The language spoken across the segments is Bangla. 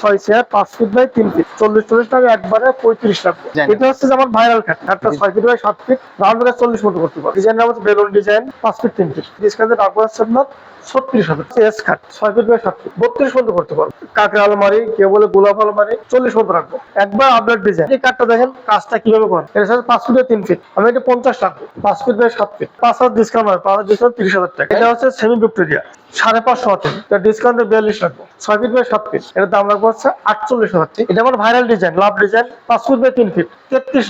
ছয় চেয়ার পাঁচ ফিট বাই তিন ফিট চল্লিশ চল্লিশ টাকা একবারে পঁয়ত্রিশ টাকা এটা হচ্ছে আমার ভাইরাল খাট খাটটা ছয় ফিট বাই সাত ফিট রাউন্ড চল্লিশ মতো করতে পারব। ডিজাইনের মধ্যে বেলুন ডিজাইন পাঁচ ফিট তিন ফিট ডিসকাউন্টে রাখব আপনার হচ্ছে আটচল্লিশ হাজার এটা ভাইরাল ডিজাইন লাভ ডিজাইন পাঁচ তিন ফিট, তেত্রিশ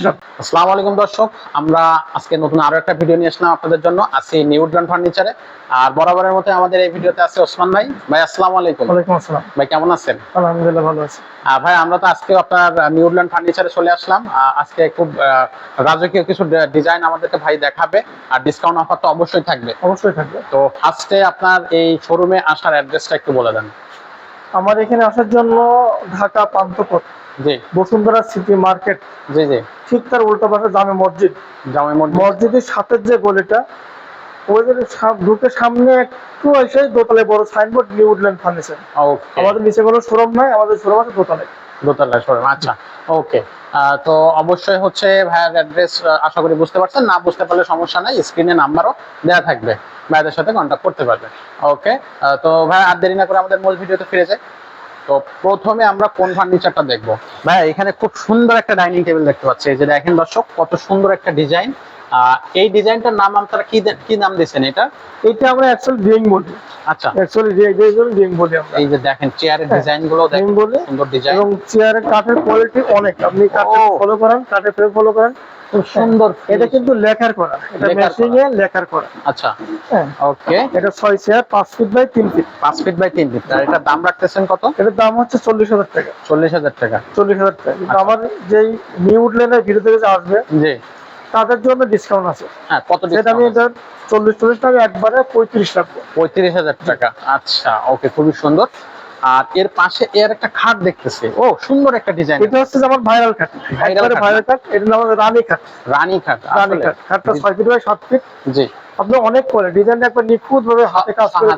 আলাইকুম দর্শক, আমরা আজকে নতুন আরও একটা ভিডিও নিয়ে আসলাম আপনাদের জন্য। আছি নিউডল্যান্ড ফার্নিচারে। আর বরাবরের মতো আমাদের এই ভিডিওতে আছে ওসমান ভাই। ভাই আসসালামু আলাইকুম। ওয়ালাইকুম আসসালাম। ভাই কেমন আছেন? আলহামদুলিল্লাহ ভালো আছি। আহ, ভাই আমরা তো আজকে আপনার নিউডল্যান্ড ফার্নিচারে চলে আসলাম। আজকে খুব রাজকীয় কিছু ডিজাইন আমাদেরকে ভাই দেখাবে। আর ডিসকাউন্ট অফার তো অবশ্যই থাকবে। অবশ্যই থাকবে। তো ফার্স্টে আপনার এই শোরুমে আসার অ্যাড্রেসটা একটু বলে দেন। আমার এখানে আসার জন্য ঢাকা পান্থপথ জি। বসুন্ধরা সিটি মার্কেট জি জি। ঠিক তার উল্টো পাশে জামে মসজিদ। জামাই মসজিদ। মসজিদের সাথে যে গলিটা যে ঢুকে সামনে একটু এসে দোতলায় বড় সাইনবোর্ড নিউ উডল্যান্ড ফার্নিচার। আমাদের নিচে কোনো শোরুম নাই আমাদের শোরুম আছে দোতলায়। দোতলা শোরুম আচ্ছা ওকে তো অবশ্যই হচ্ছে ভাইয়ার অ্যাড্রেস আশা করি বুঝতে পারছেন। না বুঝতে পারলে সমস্যা নাই স্ক্রিনে নাম্বারও দেওয়া থাকবে। ভাইয়াদের সাথে কন্ট্যাক্ট করতে পারবে। ওকে তো ভাই আর দেরি না করে আমাদের মূল ভিডিওতে ফিরে যাই। তো প্রথমে আমরা কোন ফার্নিচারটা দেখব? ভাই এখানে খুব সুন্দর একটা ডাইনিং টেবিল দেখতে পাচ্ছি। এই যে দেখেন দর্শক কত সুন্দর একটা ডিজাইন এই ডিজাইনটার নাম আপনারা কি কি নাম দিয়েছেন এটা? এটা আমরা অ্যাকচুয়ালি রিং বলি। আচ্ছা। অ্যাকচুয়ালি রিং বলি আমরা। এই যে দেখেন চেয়ারের হ্যাঁ, ডিজাইনগুলো দেখেন সুন্দর ডিজাইন। এবং চেয়ারের কাঠের কোয়ালিটি অনেক। আপনি কাঠে ফলো করেন কাঠে ফ্রেম ফলো করেন। খুব সুন্দর এটা কিন্তু লেখার করা। এটা মেশিং এ লেখার করা। আচ্ছা। হ্যাঁ। ওকে এটা ছয় চেয়ার পাঁচ ফিট বাই তিন ফিট পাঁচ ফিট বাই তিন ফিট আর এটা দাম রাখতেছেন কত? এটার দাম হচ্ছে চল্লিশ হাজার টাকা। চল্লিশ হাজার টাকা। চল্লিশ হাজার টাকা। কিন্তু আচ্ছা। আমার যেই নিউ উডল্যান্ডের ভিডিও থেকে আসবে জি। তাদের জন্য ডিসকাউন্ট আছে। হ্যাঁ কত সেটা আমি এটা চল্লিশ চল্লিশ টাকা একবারে পঁয়ত্রিশ টাকা পঁয়ত্রিশ হাজার টাকা। আচ্ছা ওকে খুবই সুন্দর। আর এর পাশে এর একটা খাট দেখতেছি। ও সুন্দর একটা ডিজাইন এটা হচ্ছে আমার ভাইরাল খাট। ভাইরাল খাট। এটা নাম রানী খাট। রানী খাট রানী খাট। খাটটা ছয় ফিট বাই সাত ফিট জি। আপনি অনেক করে ডিজাইন একবার নিখুঁত ভাবে হাতে কাজ করে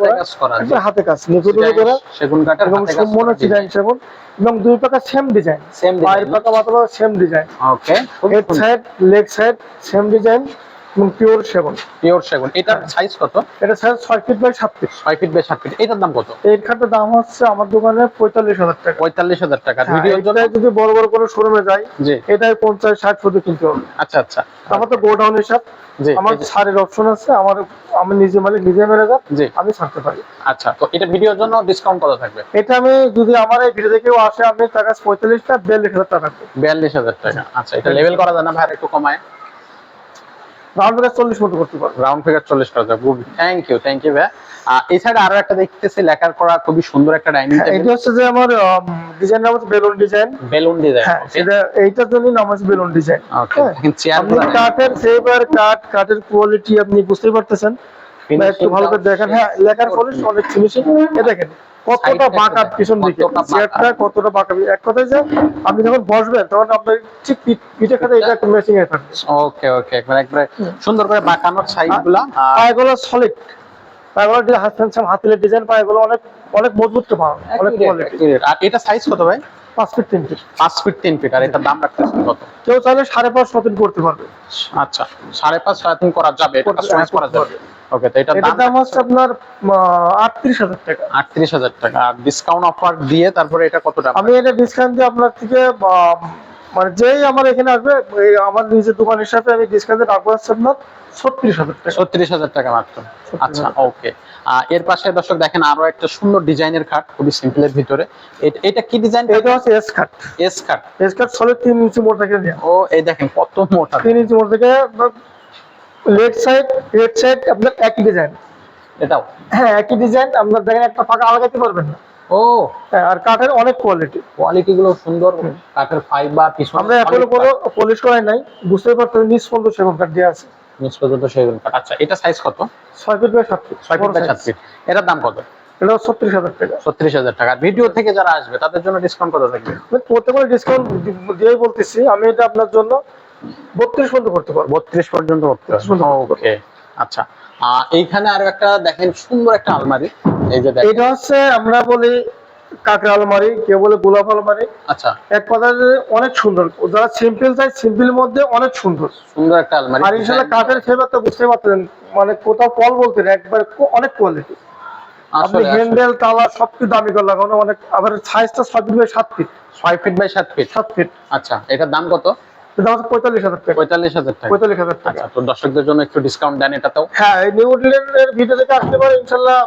একবার হাতে কাজ নিখুঁত ভাবে করা সেগুন কাঠের এবং হাতে কাজ সম্পূর্ণ ডিজাইন সেগুন এবং দুই পাকা সেম ডিজাইন সেম পায়ের পাকা মাথা same design okay head side leg side same design এবং পিওর সেগুন পিওর সেগুন এটার সাইজ কত? এটা সাইজ ছয় ফিট বাই সাত ফিট ছয় ফিট বাই সাত ফিট এটার দাম কত? এই খাটটার দাম হচ্ছে আমার দোকানে পঁয়তাল্লিশ হাজার টাকা। পঁয়তাল্লিশ হাজার টাকা। হ্যাঁ, জন্য? যদি বড় বড় কোনো শোরুমে যাই জি। এটাই পঞ্চাশ ষাট শুধু কিনতে হবে। আচ্ছা আচ্ছা। আমার তো গোডাউন হিসাব। আমার যে- ছাড়ের অপশন আছে আমার আমি নিজে মালিক নিজে ম্যানেজার জি। আমি ছাড়তে পারি। আচ্ছা তো এটা ভিডিওর জন্য ডিসকাউন্ট কত থাকবে? এটা আমি যদি আমার এই ভিডিও কেউ আসে আমি টাকা পঁয়তাল্লিশটা বিয়াল্লিশ হাজার টাকা বিয়াল্লিশ হাজার টাকা। আচ্ছা এটা লেভেল করা যায় না ভাই একটু কমায়। রাউন্ড ফিগার চল্লিশ মতো করতে পারব। রাউন্ড ফিগার চল্লিশ good. Thank you thank you ভাইয়া। এছাড়া আরও একটা দেখতেছি লেখার করা খুবই সুন্দর একটা ডাইনিং হ্যাঁ, এটা হচ্ছে যে আমার ডিজাইন নাম হচ্ছে বেলুন ডিজাইন বেলুন ডিজাইন হ্যাঁ সেটা এইটার জন্য নাম হচ্ছে বেলুন ডিজাইন ওকে চেয়ার আপনি কাঠের ফেভার কাঠ কাঠের কোয়ালিটি আপনি বুঝতেই পারতেছেন। একটু ভালো করে দেখেন। হ্যাঁ লেখার পলিশ অনেক ফিনিশিং এ দেখেন কতটা বাঁকা পিছন দিকে। চেয়ারটা কতটা বাঁকা এক কথায় যে আপনি যখন বসবেন তখন আপনার ঠিক এটা ম্যাচিং এ থাকবে। ওকে ওকে একবার একবারে সুন্দর করে বাঁকানোর সাইডগুলা আর পায়েগুলো সলিড পায়েগুলো যে হাত ফ্যানসাম হাতিলের ডিজাইন পায়েগুলো অনেক অনেক মজবুত তো পা অনেক কোয়ালিটি আর এটা সাইজ কত ভাই? পাঁচ ফিট তিন ফিট পাঁচ ফিট তিন ফিট আর এটার দাম রাখতেছেন কত? কেউ চাইলে সাড়ে পাঁচ করতে পারবে। আচ্ছা সাড়ে পাঁচ সাড়ে তিন করা যাবে এটা কাস্টমাইজ করা যাবে। ওকে তো এটার দাম হচ্ছে আপনার আটত্রিশ হাজার টাকা। আটত্রিশ হাজার টাকা। আর ডিসকাউন্ট অফার দিয়ে তারপরে এটা কত টাকা আমি এটা ডিসকাউন্ট দিয়ে আপনার থেকে মানে যেই আমার এখানে আসবে আমার নিজের দোকান হিসাবে আমি ডিসকাউন্ট রাখব হচ্ছে আপনার ছত্রিশ হাজার টাকা। ছত্রিশ হাজার টাকা মাত্র। আচ্ছা ওকে এর পাশে দর্শক দেখেন আরও একটা সুন্দর ডিজাইনের খাট খুবই সিম্পলের ভিতরে। এটা কি ডিজাইন এটা হচ্ছে এস কাট এস খাট। এস কাট সলিড তিন ইঞ্চি মোট থেকে ও এই দেখেন কত মোটা। তিন ইঞ্চি মোট থেকে লেফট সাইড সাইড আপনার একই ডিজাইন এটাও? হ্যাঁ একই ডিজাইন আপনার দেখেন একটা ফাঁকা আলাদাতে পারবেন না। ও। হ্যাঁ, আর কাঠের অনেক কোয়ালিটি কোয়ালিটি গুলো সুন্দর কাঠের ফাইবার পিছনে আমরা কোনো পলিশ করাই নাই পারতেন নিচ পর্যন্ত কাঠ দেওয়া আছে। নিচ পর্যন্ত সেগুন কাঠ। আচ্ছা এটা সাইজ কত? Feet by feet feet by feet এটার দাম কত? এটা ছত্রিশ হাজার টাকা। ছত্রিশ হাজার টাকা। ভিডিও থেকে যারা আসবে তাদের জন্য ডিসকাউন্ট কত থাকবে? আমি ডিসকাউন্ট দিয়েই বলতেছি আমি এটা আপনার জন্য বত্রিশ পর্যন্ত করতে পারব। বত্রিশ পর্যন্ত করতে 32 পর্যন্ত করতে ওকে আচ্ছা। এইখানে আরও একটা দেখেন সুন্দর একটা আলমারি। এই যে এটা হচ্ছে আমরা বলি কাঁকড়া আলমারি কেউ বলে গোলাপ আলমারি। আচ্ছা। এক কথায় যে অনেক সুন্দর। যারা সিম্পল চাই সিম্পল মধ্যে অনেক সুন্দর। সুন্দর একটা আলমারি। আর কাঠের ফেভারটা বুঝতে পারতেন মানে কোথাও কল বলতে না একবার অনেক কোয়ালিটি আপনি হ্যান্ডেল তালা সবকিছু দামি করে লাগানো অনেক আবার সাইজটা ছয় ফিট বাই সাত ফিট ছয় ফিট বাই সাত ফিট সাত ফিট আচ্ছা এটার দাম কত? পঁয়তাল্লিশ হাজার টাকা। পঁয়তাল্লিশ হাজার টাকা। পঁয়তাল্লিশ হাজার টাকা। আচ্ছা তো দর্শকদের জন্য একটু ডিসকাউন্ট দেন এটাতেও হ্যাঁ নিউ এর ভিডিও থেকে আসতে পারে ইনশাল্লাহ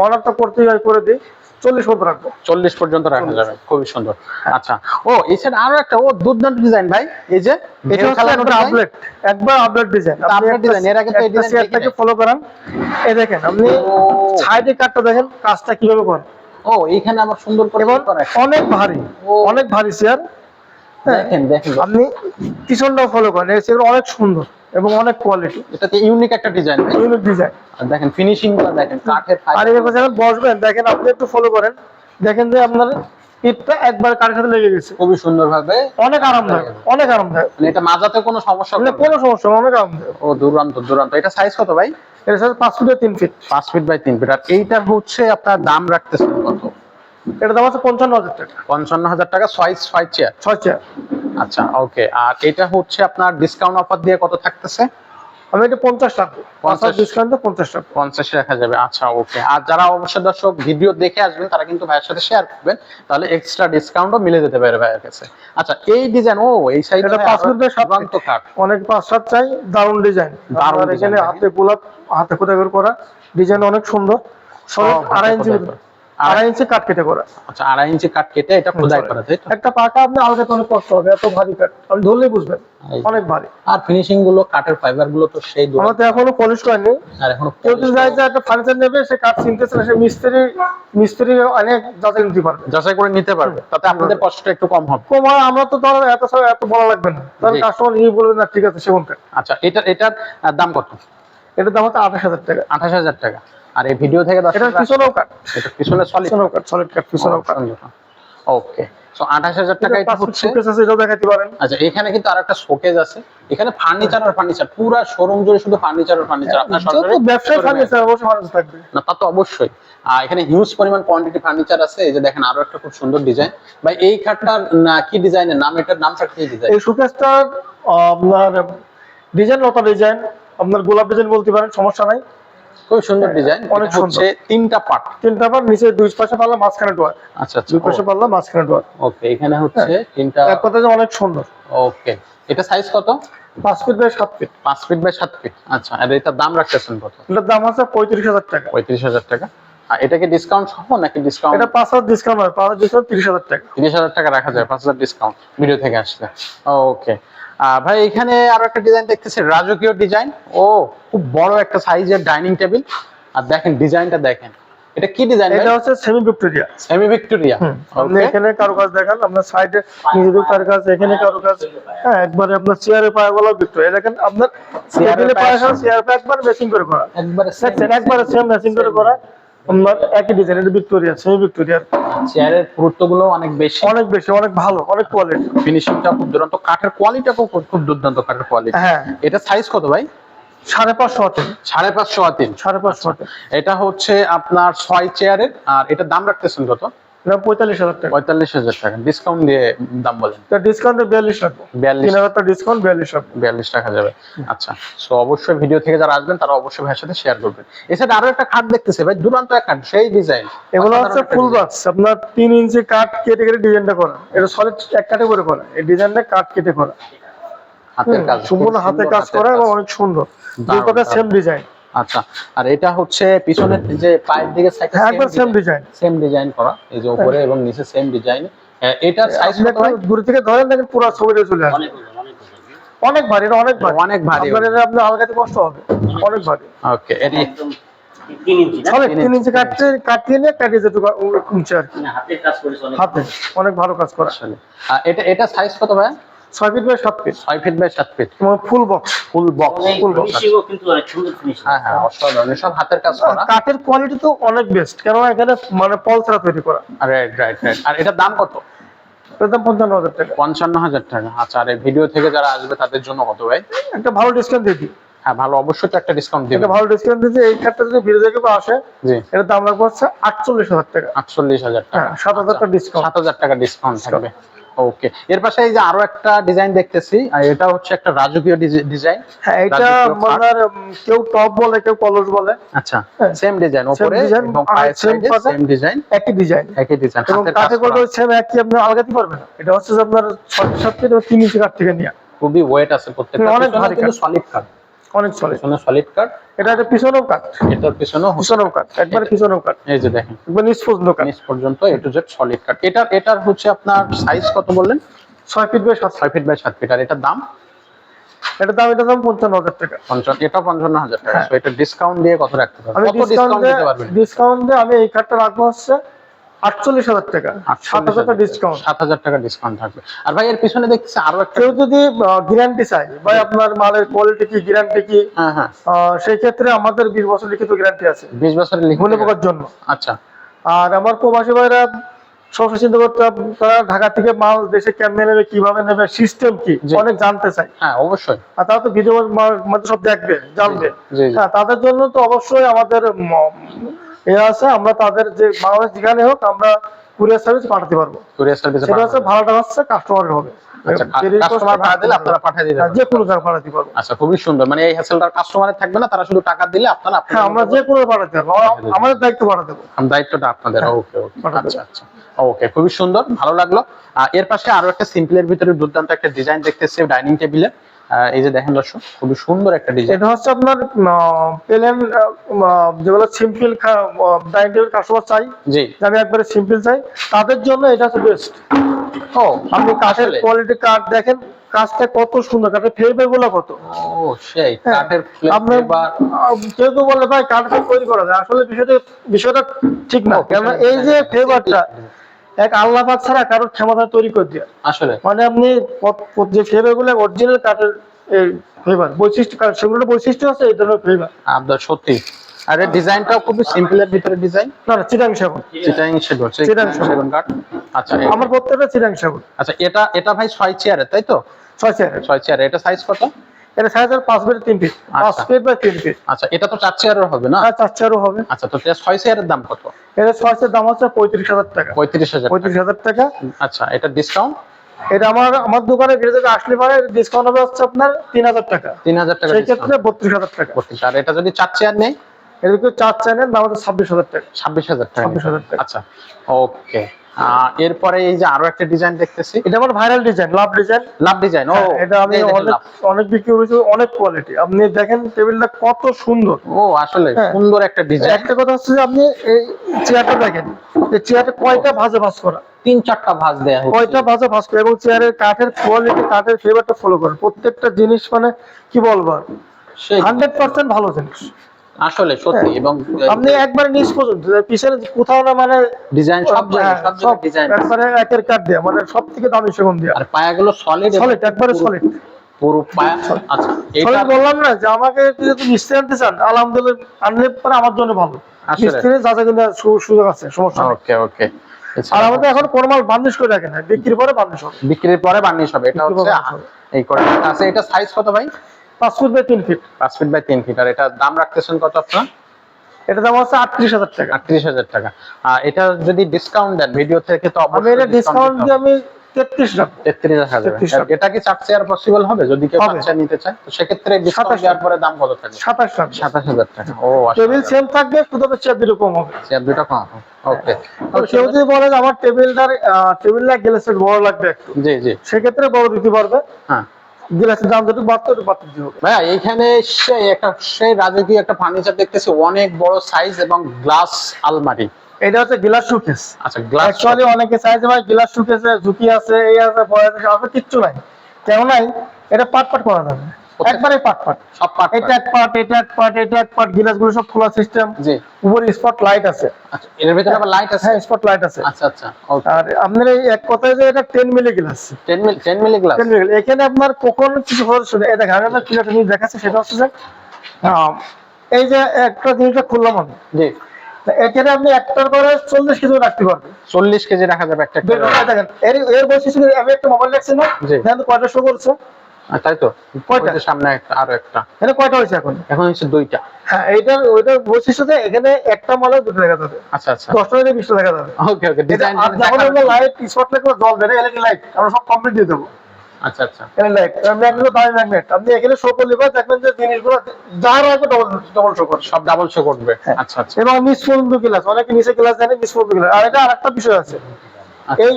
অর্ডারটা করতেই হয় করে দিই। চল্লিশ মতো রাখব। চল্লিশ পর্যন্ত রাখা যাবে খুবই সুন্দর। আচ্ছা ও এই আরও একটা ও দুর্দান্ত ডিজাইন ভাই এই যে এটা হচ্ছে খেলানো একটা design। আপডেট একবার আপডেট ডিজাইন এটা update এর আগে তো এই design ফলো করেন। এই দেখেন আপনি সাইডে কাটটা দেখেন কাজটা কীভাবে করেন। ও এইখানে আবার সুন্দর করে। অনেক ভারী অনেক ভারী চেয়ার দেখেন দেখেন। আপনি পিছনটাও ফলো করেন এই অনেক সুন্দর এবং অনেক কোয়ালিটি এটাতে ইউনিক একটা ডিজাইন ইউনিক ডিজাইন আর দেখেন ফিনিশিং দেখেন কাঠের আর fiber। যখন বসবেন দেখেন আপনি একটু ফলো করেন দেখেন যে আপনার পিঠটা একবার কার সাথে লেগে গেছে। খুবই সুন্দর ভাবে অনেক আরামদায়ক অনেক আরামদায়ক। মানে এটা মাজাতে কোনো সমস্যা হবে। কোনো সমস্যা অনেক আরামদায়ক। ও দুরান্ত দুরান্ত এটা সাইজ কত ভাই? এর সাথে পাঁচ ফুটের তিন ফিট পাঁচ ফিট বাই তিন ফিট আর এইটার হচ্ছে আপনার দাম রাখতেছেন কত? এটা দাম আছে পঞ্চান্ন হাজার টাকা। পঞ্চান্ন হাজার টাকা ছয় ছয় চেয়ার ছয় চেয়ার আচ্ছা ওকে আর এটা হচ্ছে আপনার ডিসকাউন্ট অফার দিয়ে কত থাকতেছে? আমি এটা পঞ্চাশ টাকা পঞ্চাশ। 50 ডিসকাউন্টে পঞ্চাশ টাকা পঞ্চাশে রাখা যাবে আচ্ছা ওকে আর যারা অবশ্যই দর্শক ভিডিও দেখে আসবেন তারা কিন্তু ভাইয়ের সাথে শেয়ার করবেন তাহলে এক্সট্রা ডিসকাউন্টও মিলে যেতে পারে ভাইয়ের কাছে। আচ্ছা এই ডিজাইন ও এই সাইডে এটা পাঁচ ফুট কাঠ অনেক পাঁচ সাত চাই দারুণ ডিজাইন দারুণ হাতে গোলাপ হাতে খোদা করে করা ডিজাইন অনেক সুন্দর। সব আড়াই ইঞ্চি। আড়াই ইঞ্চি কাট কেটে করা। আচ্ছা আড়াই ইঞ্চি কাঠ কেটে এটা খোদাই করা তাই তো? একটা আপনি অনেক কষ্ট হবে এত ভারী কাঠ আপনি ধরলেই বুঝবেন অনেক ভারী। আর ফিনিশিংগুলো কাঠের ফাইবারগুলো তো সেই দুরান্ত। আমার তো এখনও পলিশ করেনি। আর এখনও কেউ যদি যায় যে একটা ফার্নিচার নেবে সে কাঠ চিনতেছে না সে মিস্ত্রি মিস্ত্রি অনেক যাচাই নিতে পারবে। যাচাই করে নিতে পারবে তাতে আপনাদের কষ্টটা একটু কম হবে। কম হয় আমরা তো ধরো এত সব এত বলা লাগবে না। তাহলে কাস্টমার নিয়ে বলবে না ঠিক আছে সেগুন কাঠ আচ্ছা এটা এটার দাম কত? এটার দাম হচ্ছে আঠাশ হাজার টাকা। আঠাশ হাজার টাকা। আর এই ভিডিও থেকে দর্শকরা- পিছনেও কাঠ এটা পিছনে সলিড কাঠ সলিড কাঠ পিছনেও কাঠ ওকে সো আঠাশ হাজার টাকা এটা হচ্ছে এটাও দেখাতে পারেন। আচ্ছা এখানে কিন্তু আরেকটা শোকেজ আছে। এখানে ফার্নিচার আর ফার্নিচার পুরো শোরুম জুড়ে শুধু ফার্নিচার আর ফার্নিচার আপনার সরাসরি যত ব্যবসায় ফার্নিচার অবশ্যই ফার্নিচার থাকবে। না তা তো অবশ্যই। আহ, এখানে হিউজ পরিমাণ কোয়ান্টিটি ফার্নিচার আছে। এই যে দেখেন আরও একটা খুব সুন্দর ডিজাইন ভাই এই খাটটার না কি ডিজাইনের নাম? এটার নামটা কি ডিজাইন এই শোকেসটার আপনার ডিজাইন লতা ডিজাইন আপনার গোলাপ ডিজাইন বলতে পারেন সমস্যা নাই। খুব সুন্দর ডিজাইন হ্যাঁ, অনেক হচ্ছে তিনটা পার্ট তিনটা পার নিচে দুই পাশে পারলাম মাঝখানে ডোয়ার আচ্ছা আচ্ছা। দুই পাশে পারলাম মাঝখানে ডোয়ার ওকে এখানে হচ্ছে তিনটা এক কথায় যে অনেক সুন্দর। ওকে এটা সাইজ কত? পাঁচ ফিট বাই সাত ফিট পাঁচ ফিট বাই সাত ফিট আচ্ছা আর এটার দাম রাখতেছেন কত? এটার দাম আছে পঁয়ত্রিশ হাজার টাকা। পঁয়ত্রিশ হাজার টাকা। আর এটাকে ডিসকাউন্ট সহ নাকি ডিসকাউন্ট এটা পাঁচ হাজার ডিসকাউন্ট হয় পাঁচ হাজার ডিসকাউন্ট তিরিশ হাজার টাকা। তিরিশ হাজার টাকা রাখা যায় পাঁচ হাজার ডিসকাউন্ট ভিডিও থেকে আসলে ওকে ভাই এখানে আরও একটা ডিজাইন দেখতেছি রাজকীয় ডিজাইন ও খুব বড় একটা সাইজের ডাইনিং টেবিল আর দেখেন ডিজাইনটা দেখেন। এটা কি ডিজাইন এটা হচ্ছে সেমি ভিক্টোরিয়া সেমি ভিক্টোরিয়া আপনি এখানে কারও কাজ দেখান আপনার সাইডে নিজেদের কারও কাজ এখানে কারও কাজ হ্যাঁ একবারে আপনার চেয়ারে পায়ে গলা ভিক্টোরিয়া দেখেন আপনার টেবিলে পায়ে পায়ে চেয়ার পায়ে একবার ম্যাচিং করে করা। একবারে দেখছেন একবারে সেম ম্যাচিং করে করা। আপনার একই ডিজাইন এটা ভিক্টোরিয়া সেমি ভিক্টোরিয়ার চেয়ারের পুরুত্বগুলো অনেক বেশি। অনেক বেশি অনেক ভালো অনেক কোয়ালিটি ফিনিশিংটা খুব দুর্দান্ত কাঠের কোয়ালিটিটা খুব খুব দুর্দান্ত কাঠের কোয়ালিটি হ্যাঁ। এটা সাইজ কত ভাই? সাড়ে পাঁচশো আতেন সাড়ে পাঁচশো আতেন সাড়ে পাঁচশো এটা হচ্ছে আপনার ছয় চেয়ারের আর এটার দাম রাখতেছেন কত? এটা পঁয়তাল্লিশ হাজার টাকা। পঁয়তাল্লিশ হাজার টাকা। ডিসকাউন্ট দিয়ে দাম বলেন। ডিসকাউন্টে বিয়াল্লিশ রাখব। বিয়াল্লিশ। হাজার ডিসকাউন্ট বিয়াল্লিশ রাখব। বিয়াল্লিশ টাকা যাবে। আচ্ছা সো অবশ্যই ভিডিও থেকে যারা আসবেন তারা অবশ্যই ভাইয়ের সাথে শেয়ার করবেন। এছাড়া আরও একটা খাট দেখতেছে ভাই দুরান্ত এক খাট সেই ডিজাইন এগুলো হচ্ছে ফুল বক্স আপনার তিন ইঞ্চি কাঠ কেটে কেটে ডিজাইনটা করা। এটা সলিড এক কাটে করে। করা এই ডিজাইনটা কাঠ কেটে করা। হাতের কাজ সম্পূর্ণ হাতে কাজ করা এবং অনেক সুন্দর। দুই পাকা সেম ডিজাইন আচ্ছা আর এটা হচ্ছে পিছনের যে পায়ের দিকে হ্যাঁ একবার সেম ডিজাইন সেম ডিজাইন করা এই যে উপরে এবং নিচে সেম ডিজাইন এটার সাইজ একটু দূরে থেকে ধরেন দেখেন পুরো ছবিটা চলে আসবে। অনেক ভারী এটা অনেক ভারী। অনেক ভারী আপনার এটা আপনি আলগাতে কষ্ট হবে। অনেক ভারী। ওকে এটি মানে হাতের কাজ করেছে অনেক ভালো কাজ করা। এটা এটা সাইজ কত ভাই? ছয় ফিট বাই সাত ফিট ছয় ফিট বাই সাত feet full box full box full box কিন্তু অনেক সুন্দর ফিনিশিং হ্যাঁ হ্যাঁ অসাধারণ। সব হাতের কাজ করা। কাঠের কোয়ালিটি তো অনেক বেস্ট কেননা এখানে মানে পল ছাড়া তৈরি করা। রাইট রাইট রাইট আর এটার দাম কত? পঞ্চান্ন হাজার টাকা। পঞ্চান্ন হাজার টাকা। আচ্ছা আর এই ভিডিও থেকে যারা আসবে তাদের জন্য কত ভাই? একটা ভালো ডিসকাউন্ট দিয়ে দিই। হ্যাঁ ভালো। অবশ্যই তো একটা ডিসকাউন্ট এটা দিবেন ভালো ডিসকাউন্ট দিচ্ছে এই খাটটা যদি ভিডিও দেখে আসে জি। এটার দাম রাখব হচ্ছে আটচল্লিশ হাজার টাকা। আটচল্লিশ হাজার টাকা। হ্যাঁ সাত হাজার টাকা ডিসকাউন্ট সাত হাজার টাকা ডিসকাউন্ট থাকবে। ওকে এর পাশে এই যে আরও একটা ডিজাইন দেখতেছি এটা হচ্ছে একটা রাজকীয় ডিজাইন হ্যাঁ এটা আপনার কেউ টপ বলে কেউ কলস বলে। আচ্ছা হ্যাঁ। সেম ডিজাইন উপরে এবং পায়ের সাইডে সেম ডিজাইন একই ডিজাইন একই ডিজাইন এবং সেম একই আপনি আলগাতে পারবেন এটা হচ্ছে যে আপনার ফিট এবং ইঞ্চি কাঠ থেকে নিয়ে। খুবই ওয়েট আছে প্রত্যেকটা অনেক ভারী কিন্তু। সলিড কাট অনেক পিছনে সলিড কাট এটা একটা পিছনেও পিছনেও পিছনেও কাঠ একবারে পিছনেও কাঠ এই যে দেখেন। একবার নিচ পর্যন্ত কাঠ নিচ পর্যন্ত এ টু জেড সলিড কাট এটার এটার হচ্ছে আপনার সাইজ কত বললেন? ছয় ফিট বাই সাত। ছয় ফিট বাই সাত ফিট আর এটার দাম? এটা দাম এটা দাম পঞ্চান্ন হাজার টাকা। পঞ্চান্ন এটা পঞ্চান্ন হাজার টাকা। হ্যাঁ। এটা ডিসকাউন্ট দিয়ে কত রাখতে পারবেন? ডিসকাউন্ট দিতে পারবেন? ডিসকাউন্ট দিয়ে আমি এই কাঠটা রাখব হচ্ছে আটচল্লিশ হাজার টাকা। সাত হাজার টাকা ডিসকাউন্ট সাত হাজার টাকা ডিসকাউন্ট থাকবে। আর ভাই এর পিছনে দেখতেছি আরও একটা কেউ যদি গ্যারান্টি চাই ভাই আপনার মালের কোয়ালিটি কি গ্যারান্টি কি হ্যাঁ হ্যাঁ। সেই ক্ষেত্রে আমাদের বিশ বছর লিখিত গ্যারান্টি আছে। বিশ বছরের লিখিত পোকার জন্য। আচ্ছা। আর আমার প্রবাসী ভাইরা সবসময় চিন্তা করতে তারা ঢাকা থেকে মাল দেশে কেমনে নেবে কীভাবে নেবে সিস্টেম কি অনেক জানতে চাই হ্যাঁ অবশ্যই। আর তারা তো ভিডিও মধ্যে সব দেখবে জানবে। হ্যাঁ তাদের জন্য তো অবশ্যই আমাদের এ আছে আমরা তাদের যে বাংলাদেশ যেখানে হোক আমরা কুরিয়ার সার্ভিস পাঠাতে পারব। কুরিয়ার সার্ভিসে সেটা হচ্ছে ভাড়াটা হচ্ছে কাস্টমারের হবে। আচ্ছা হ্যাঁ, পারবেন। যে কোনো জায়গায় পাঠাতে পারব। আচ্ছা খুবই সুন্দর। মানে এই হ্যাসেলটা কাস্টমারের থাকবে না তারা শুধু টাকা দিলে আপনারা হ্যাঁ আমরা যে কোনো পাঠাতে পারব আমাদের দায়িত্ব দায়িত্বটা আপনাদের হ্যাঁ, ওকে ওকে আচ্ছা আচ্ছা। ওকে খুবই সুন্দর ভালো লাগল। এর পাশে আরও একটা সিম্পলের ভিতরে দুর্দান্ত একটা ডিজাইন দেখতেছি ডাইনিং টেবিলে এই যে দেখেন দর্শক খুবই সুন্দর একটা ডিজাইন এটা হচ্ছে আপনার প্লেন যেগুলো সিম্পল ডাইনিং টেবিল কাস্টমার চাই। জি। আমি একবারে সিম্পল চাই। তাদের জন্য এটা হচ্ছে বেস্ট ও আপনি কাঠের কোয়ালিটি কাঠ দেখেন কাজটা কত সুন্দর। কাঠের ফ্লেভারগুলো কত। ও সেই হ্যাঁ, কাঠের ফ্লেভার কেউ কেউ বলে ভাই কাঠটা তৈরি করা যায়। আসলে বিষয়টা বিষয়টা ঠিক না। কেননা এই যে ফ্লেভারটা এক আল্লাহ পাক ছাড়া কারোর ক্ষমতা তৈরি করে দেওয়া আসলে। মানে আপনি যে ফ্লেভারগুলো অরিজিনাল কাঠের ফ্লেভার বৈশিষ্ট্য সেগুলোর বৈশিষ্ট্য আছে এই ধরনের ফ্লেভার আপনার সত্যি। আর এর ডিজাইনটাও খুবই সিম্পলের ভিতরে ডিজাইন না না চিটাং সেগুন চিটাং সেগুন কাঠ? আচ্ছা আমার প্রত্যেকটা চিরাং সাবুন আচ্ছা এটা এটা ভাই ছয় চেয়ারে তাই তো? ছয় চেয়ারের ছয় চেয়ারে এটা সাইজ কত? এটা সাইজ আর পাঁচ ফিট তিন ফিট। পাঁচ আচ্ছা। ফিট বা তিন ফিট। আচ্ছা এটা তো চার চেয়ারের হবে না? আর চার চেয়ারও হবে। আচ্ছা তো ছয় চেয়ারের দাম কত? এটা ছয় চেয়ার দাম হচ্ছে পঁয়ত্রিশ হাজার টাকা। পঁয়ত্রিশ হাজার পঁয়ত্রিশ হাজার টাকা। আচ্ছা এটা ডিসকাউন্ট এটা আমার আমার দোকানে আসলে পরে ডিসকাউন্ট হবে হচ্ছে আপনার তিন হাজার টাকা। তিন হাজার টাকা সেই ক্ষেত্রে বত্রিশ হাজার টাকা। বত্রিশ আর এটা যদি চার চেয়ার নেই? এদিকে চার চ্যানেল দাম হচ্ছে ছাব্বিশ হাজার টাকা। ছাব্বিশ হাজার টাকা। 26,000 টাকা। আচ্ছা ওকে। এরপরে এই যে আরও একটা ডিজাইন দেখতেছি। এটা আমার viral design love design love design ও এটা আমি অনেক অনেক বিক্রি করেছি অনেক কোয়ালিটি আপনি দেখেন টেবিলটা কত সুন্দর। ও আসলে হ্যাঁ। সুন্দর একটা ডিজাইন একটা কথা হচ্ছে যে আপনি এই চেয়ারটা দেখেন এই চেয়ারটা কয়টা ভাজে ভাজ করা? তিন চারটা ভাঁজ দেয়া হচ্ছে। কয়টা ভাজে ভাজ করা? এবং চেয়ারের কাঠের কোয়ালিটি কাঠের ফ্লেভারটা ফলো করেন। প্রত্যেকটা জিনিস মানে কি বলব? হান্ড্রেড পার্সেন্ট ভালো জিনিস। আসলে সত্যি হ্যাঁ। এবং আপনি একবারে নিচ পর্যন্ত পিছনে কোথাও না মানে ডিজাইন সব হ্যাঁ, সব ডিজাইন। একবারে একের কাঠ দেয়া মানে সব থেকে দামি সেগুন দেয়া। আর পায়াগুলো সলিড সলিড একবারে সলিড পুরো পায়া আচ্ছা এটা বললাম না যে আমাকে যদি মিস্ত্রি আনতে চান আলহামদুলিল্লাহ আনলে পরে আমার জন্য ভালো। মিস্ত্রি কিন্তু সুযোগ আছে সমস্যা ওকে ওকে আর আমাদের এখন কোনো মাল বান্দিশ করে রাখে না বিক্রির পরে বান্দিশ হবে। বিক্রির পরে বার্নিশ হবে এটা হচ্ছে বার্নিশ। এই করে আচ্ছা এটা সাইজ কত ভাই? পাঁচ ফুট বাই তিন ফিট। পাঁচ ফিট বাই তিন ফিট। আর এটা দাম রাখতেছেন কত আপনার? এটা দাম হচ্ছে আটত্রিশ হাজার টাকা। আটত্রিশ হাজার টাকা। আর এটা যদি ডিসকাউন্ট দেন ভিডিও থেকে তো আমি এটা ডিসকাউন্ট দিয়ে আমি তেত্রিশ রাখব। তেত্রিশ হাজার 33 এটা কি চার চেয়ার পসিবল হবে? যদি কেউ। চার চেয়ার নিতে চায় তো সেক্ষেত্রে ডিসকাউন্ট 27 দেওয়ার পরে দাম কত থাকবে? সাতাশ সাতাশ হাজার টাকা। ও টেবিল সেম থাকবে শুধু চেয়ার দুটো কম হবে। চেয়ার দুটো কম ওকে কেউ যদি বলে আমার টেবিলটার টেবিলটা গ্লাসের বড় লাগবে একটু। জি জি। সেক্ষেত্রে বড় দিতে পারবে। হ্যাঁ। গ্লাসের দাম যত হবে। ভাইয়া এখানে সেই একটা সেই রাজকীয় একটা ফার্নিচার দেখতেছি অনেক বড় সাইজ এবং গ্লাস আলমারি। এটা হচ্ছে গ্লাস শোকেস আচ্ছা গ্লাস অ্যাকচুয়ালি অনেকে চাইছে ভাই গ্লাস শোকেসে ঝুঁকি আছে এই আছে ভয় আছে কিচ্ছু নাই। কেন নাই? এটা পাট পাট করা যাবে। একবারে পাট পাট। সব পার্ট এটা এক পার্ট এটা এক পার্ট এটা এক পার্ট গ্লাসগুলো সব খোলা সিস্টেম জি। উপরে স্পট লাইট আছে। আচ্ছা এর ভিতরে আবার লাইট আছে? হ্যাঁ স্পট লাইট আছে। আচ্ছা আচ্ছা আর আপনার এই এক কথায় যে এটা ten milli glass 10 milli 10 milli glass ten milli এখানে আপনার কখনো কিছু হওয়ার শুনে এই দেখেন আমি আপনার ক্লিয়ার জিনিস দেখাচ্ছি সেটা হচ্ছে যে এই যে একটা জিনিসটা খুললাম আমি। জি। এখানে আপনি একটার করে চল্লিশ কেজি রাখতে পারবেন। 40 কেজি রাখা যাবে একটা একটা দেখুন, এর এর বৈশিষ্ট্য কি? আমি একটা মোবাইল রাখছি না। কয়টা শো করছে। তাই তো? কয়টা? সামনে আরও একটা। এটা কয়টা হয়েছে এখন? এখন হচ্ছে দুইটা। হ্যাঁ এইটার ওইটার বৈশিষ্ট্যতে এখানে একটা মালে দুটো যাবে আচ্ছা আচ্ছা। দশটা থেকে বিশটা যাবে ওকে ওকে ডিজাইন আর যখন আমরা লাইট স্পট জল দেবে এলইডি লাইট আমরা সব কমপ্লিট দিয়ে দেবো। আচ্ছা আচ্ছা। লাইট ম্যাগনেট দামি ম্যাগনেট আপনি এখানে শো করলে পরে দেখবেন যে জিনিসগুলো যা রাখবে ডবল ডবল শো করবে। সব ডাবল শো করবে। হ্যাঁ। আচ্ছা আচ্ছা। এবং নিচ পর্যন্ত গ্লাস অনেকে নিচে গ্লাস জানে নিচ পর্যন্ত গ্লাস আর এটা আরেকটা বিষয় আছে। এই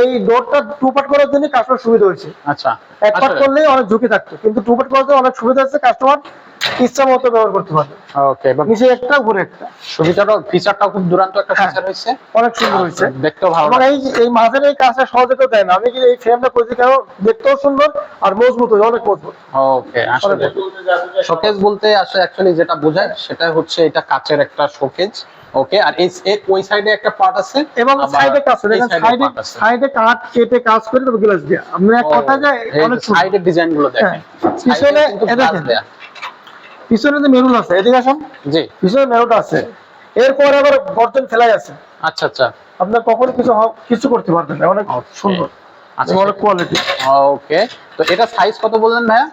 এই ডোরটা টু পার্ট করার জন্য কাস্টমার সুবিধা হয়েছে। আচ্ছা। এক পার্ট করলে অনেক ঝুঁকি থাকতো কিন্তু টু পার্ট অনেক সুবিধা আছে কাস্টমার ইচ্ছা মতো ব্যবহার করতে পারবে। ওকে এবং নিচে একটা উপরে একটা। সুবিধাটাও ফিচারটাও খুব দুরান্ত একটা হ্যাঁ। ফিচার হয়েছে। অনেক সুন্দর হয়েছে। দেখতেও ভালো এই এই মাঝের এই কাজটা সহজে কেউ দেয় না। আমি কি এই ফ্রেমটা করেছি কেন? দেখতেও সুন্দর আর মজবুত অনেক মজবুত। ওকে আসলে শোকেজ বলতে আসলে অ্যাকচুয়ালি যেটা বোঝায় সেটা হচ্ছে এটা কাচের একটা শোকেজ ওকে আর এই ওই সাইডে একটা পার্ট আছে। এবং সাইডে কাজ করে সাইডে সাইডে কাঠ কেটে কাজ করে তবে গ্লাস দিয়ে। আপনি এক কথা যায় অনেক সাইডের ডিজাইনগুলো দেখেন। হ্যাঁ। পিছনে দেখেন। পিছনে যে মেরুন আছে এদিকে আসুন। জি। পিছনে মেরুনটা আছে। এরপর আবার গর্জন ফেলাই আছে। আচ্ছা আচ্ছা। আপনার কখনো কিছু কিছু করতে পারবেন অনেক সুন্দর। আচ্ছা অনেক কোয়ালিটি ওকে তো এটা সাইজ কত বললেন ভাইয়া?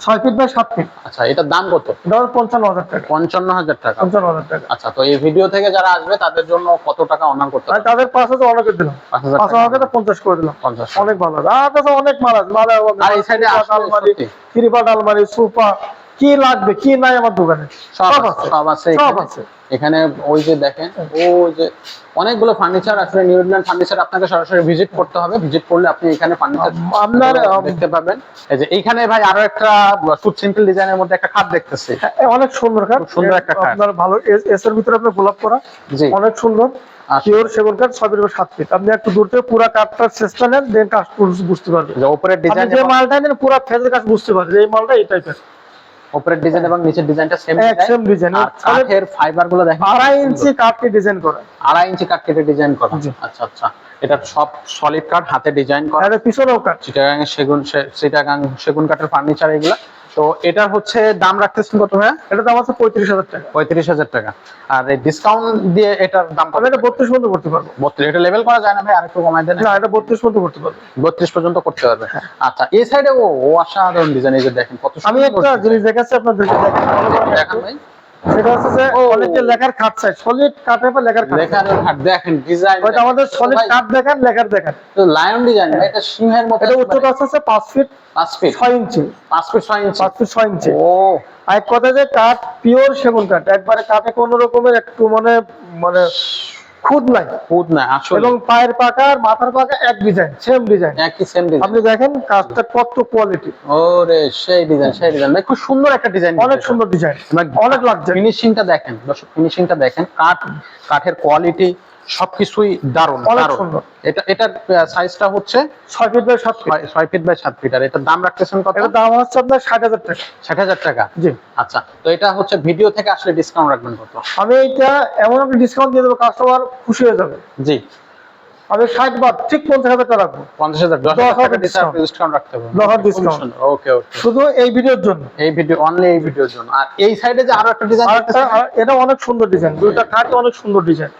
ছয় ফিট বাই সাত ফিট আচ্ছা এটার দাম কত? এটা পঞ্চান্ন হাজার টাকা। পঞ্চান্ন হাজার টাকা। পঞ্চান্ন হাজার টাকা। আচ্ছা তো এই ভিডিও থেকে যারা আসবে তাদের জন্য কত টাকা অনার করতে হবে তাদের পাঁচ হাজার অনেক দিলাম। পাঁচ হাজার পাঁচ হাজার পঞ্চাশ করে দিলাম। পঞ্চাশ। অনেক ভালো। আর কাছে অনেক মাল আছে। মাল আর এই সাইডে আলমারি। ত্রিপাট আলমারি সোফা কি লাগবে কি নাই আমার দোকানে? সব আছে সব আছে সব এখানে। আছে। এখানে ওই যে দেখেন ওই যে অনেকগুলো ফার্নিচার আসলে নিউজিল্যান্ড ফার্নিচার আপনাকে সরাসরি ভিজিট করতে হবে। ভিজিট করলে আপনি এখানে ফার্নিচার আপনার, দেখতে পাবেন। এই যে এইখানে ভাই আরও একটা খুব সিম্পল ডিজাইনের মধ্যে একটা খাট দেখতেছি। হ্যাঁ, অনেক সুন্দর খুব সুন্দর একটা কাঠ। আপনার ভালো এস- এসের ভিতরে আপনার গোলাপ করা জি। অনেক সুন্দর। আচ্ছা। পিওর সেগুন কাঠ ছয় ফিট সাত ফিট আপনি একটু দূর থেকে পুরো কাঠটার চেষ্টা নেন দেন কাঠ বুঝতে পারবেন। যে উপরের আপনি ডিজাইন যে মালটা নেন পুরো ফেজের কাজ বুঝতে পারবেন। এই মালটা এই টাইপের উপরের ডিজাইন এবং নিচের ডিজাইনটা সেম সেম ডিজাইন আর কাঠের ফাইবারগুলো দেখেন। আড়াই ইঞ্চি কাঠকে ডিজাইন করা। আড়াই ইঞ্চি কাঠ কেটে ডিজাইন করা। আচ্ছা আচ্ছা। এটা সব সলিড কাঠ হাতে ডিজাইন করা। এটা এর পিছনেও কাঠ। চিটাগাং সেগুন চিটাগাং সেগুন কাঠের ফার্নিচার এগুলা। তো এটা হচ্ছে দাম রাখতেছেন কত ভাইয়া? এটা দাম আছে পঁয়ত্রিশ হাজার টাকা। পঁয়ত্রিশ হাজার টাকা। আর এই ডিসকাউন্ট দিয়ে এটার দাম কত? এটা বত্রিশ পর্যন্ত করতে পারব। বত্রিশ এটা লেভেল করা যায় না ভাই আরেকটু কমাই দেন। না এটা বত্রিশ পর্যন্ত করতে পারব। বত্রিশ পর্যন্ত করতে পারবে আচ্ছা এই সাইডে ও অসাধারণ ডিজাইন এই যে দেখেন কত আমি একটা জিনিস দেখাচ্ছি আপনাদের দেখান ভাই। সেটা হচ্ছে যে অনেকে লেখার খাট চাই সলিড কাঠের পর লেখার খাট লেখার খাট দেখেন ডিজাইন ওটা আমাদের সলিড কাঠ দেখেন লেখার দেখান। লায়ন ডিজাইন এটা সিংহের মতো এটা উচ্চতা আছে হচ্ছে পাঁচ ফিট পাঁচ ফিট ছয় ইঞ্চি। পাঁচ ফিট ছয় ইঞ্চি। 5 ফিট ছয় ইঞ্চি। ও। আর কথা যে কাঠ পিওর সেগুন কাঠ। একবারে কাঠে কোনো রকমের একটু মানে মানে খুদ নাই। খুদ নাই আসলে। এবং পায়ের পাকা আর মাথার পাকা এক ডিজাইন সেম ডিজাইন একই সেম ডিজাইন আপনি দেখেন কাঠটা কত কোয়ালিটি ওরে সেই ডিজাইন সেই ডিজাইন ভাই খুব সুন্দর একটা ডিজাইন অনেক সুন্দর ডিজাইন অনেক লাগছে ফিনিশিংটা দেখেন দর্শক ফিনিশিংটা দেখেন। কাঠ কাঠের কোয়ালিটি সবকিছুই দারুণ দারুণ। এটা এটার সাইজটা হচ্ছে ছয় ফিট বাই সাত ফিট ছয়- ফিট বাই সাত ফিট আর এটার দাম রাখতেছেন কত? এটার দাম হচ্ছে আপনার ষাট হাজার টাকা। ষাট হাজার টাকা? জি। আচ্ছা তো এটা হচ্ছে ভিডিও থেকে আসলে ডিসকাউন্ট রাখবেন কত? আমি এটা এমন একটা ডিসকাউন্ট দিয়ে দেবো কাস্টমার খুশি হয়ে যাবে। জি। আমি ষাট বার ঠিক পঞ্চাশ হাজার টাকা রাখব। পঞ্চাশ হাজার দশ হাজার টাকা ডিসকাউন্ট রাখতে হবে। দশ হাজার discount। ওকে ওকে শুধু এই ভিডিওর জন্য। এই ভিডিও অনলি এই ভিডিওর জন্য। আর এই সাইডে যে আরও একটা ডিজাইন এটা অনেক সুন্দর ডিজাইন দুইটা খাট অনেক সুন্দর ডিজাইন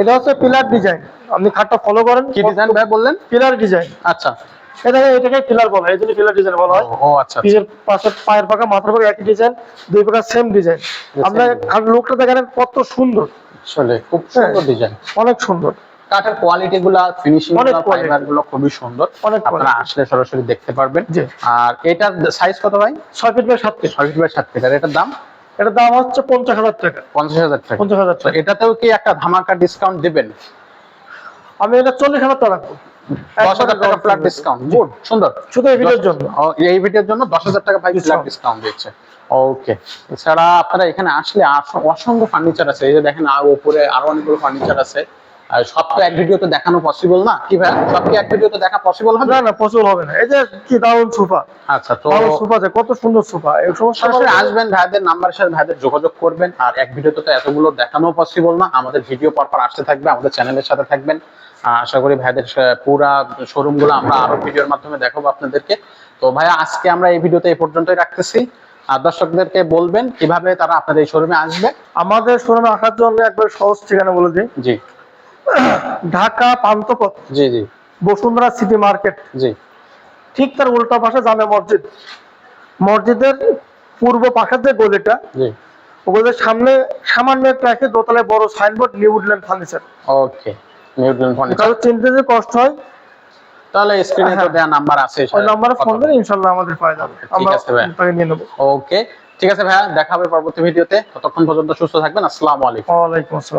এটা হচ্ছে পিলার ডিজাইন আপনি খাটটা ফলো করেন। কি ডিজাইন ভাই বললেন? পিলার ডিজাইন আচ্ছা। এটা এটাকে পিলার বলা হয় এই জন্য পিলার ডিজাইন বলা হয়। ও, আচ্ছা আচ্ছা। পিছের পাশে পায়ের পাকা মাথার পাকা একই ডিজাইন দুই পাকা সেম ডিজাইন খাট লোকটা দেখেন কত সুন্দর। আসলে খুব সুন্দর ডিজাইন অনেক সুন্দর। কাঠের কোয়ালিটি গুলা ফিনিশিং ফাইবারগুলো খুবই সুন্দর। আপনারা আসলে সরাসরি দেখতে পারবেন। আর এটার সাইজ কত ভাই? ছয় ফিট বাই সাত ফিট ছয় ফিট বাই সাত ফিট আর এটার দাম? এটার দাম হচ্ছে পঞ্চাশ হাজার টাকা। পঞ্চাশ হাজার টাকা। পঞ্চাশ হাজার টাকা। এটাতেও কি একটা ধামাকা ডিসকাউন্ট দেবেন? আমি এটা চল্লিশ হাজার টাকা রাখব। দশ হাজার টাকা ফ্ল্যাট ডিসকাউন্ট গুড সুন্দর। শুধু এই ভিডিওর জন্য। এই ভিডিওর জন্য দশ হাজার টাকা ভাই ফ্ল্যাট ডিসকাউন্ট দিচ্ছে। ওকে এছাড়া আপনারা এখানে আসলে অসংখ্য ফার্নিচার আছে। এই যে দেখেন আর উপরে আরও অনেকগুলো ফার্নিচার আছে। আর সব তো এক ভিডিওতে দেখানো পসিবল না? কি ভাই? সব কি এক ভিডিওতে দেখা পসিবল হবে? না না পসিবল হবে না। এই যে কি দারুণ সোফা। আচ্ছা তো সোফা আছে কত সুন্দর সোফা। এই সরাসরি আসবেন ভাইদের নাম্বারের সাথে ভাইদের যোগাযোগ করবেন। আর এক ভিডিওতে তো এতগুলো দেখানো পসিবল না। আমাদের ভিডিও পরপর আসতে থাকবে আমাদের চ্যানেলের সাথে থাকবেন। আশা করি ভাইদের পুরা শোরুমগুলো আমরা আরও ভিডিওর মাধ্যমে দেখাবো আপনাদেরকে। তো ভাইয়া আজকে আমরা এই ভিডিওতে এই পর্যন্তই রাখতেছি। আর দর্শকদেরকে বলবেন কীভাবে তারা আপনাদের এই শোরুমে আসবে? আমাদের শোরুমে আসার জন্য একবার সহজ ঠিকানা বলে দিই। জি। ঢাকা পান্তপথ জি জি। Bashundhara city market. জি। ঠিক তার উল্টা পাশে জামে মসজিদ। মসজিদের পূর্ব পাশের যে গলিটা জি। ওগুলোর সামনে সামান্য একটা আছে দোতলায় বড় signboard নিউডল্যান্ড furniture okay Newton furniture কারও চিনতে যে কষ্ট হয় তাহলে স্ক্রিনে তো হ্যাঁ। দেওয়া নাম্বার আছে ওই নাম্বারে ফোন দিলে ইনশাল্লাহ আমাদের পাওয়া যাবে। আমরা আছে। তাকে নিয়ে নেব। ওকে ঠিক আছে ভাইয়া দেখা হবে পরবর্তী ভিডিওতে। ততক্ষণ পর্যন্ত সুস্থ থাকবেন আসসালামু আলাইকুম। ওয়ালাইকুম আসসালাম।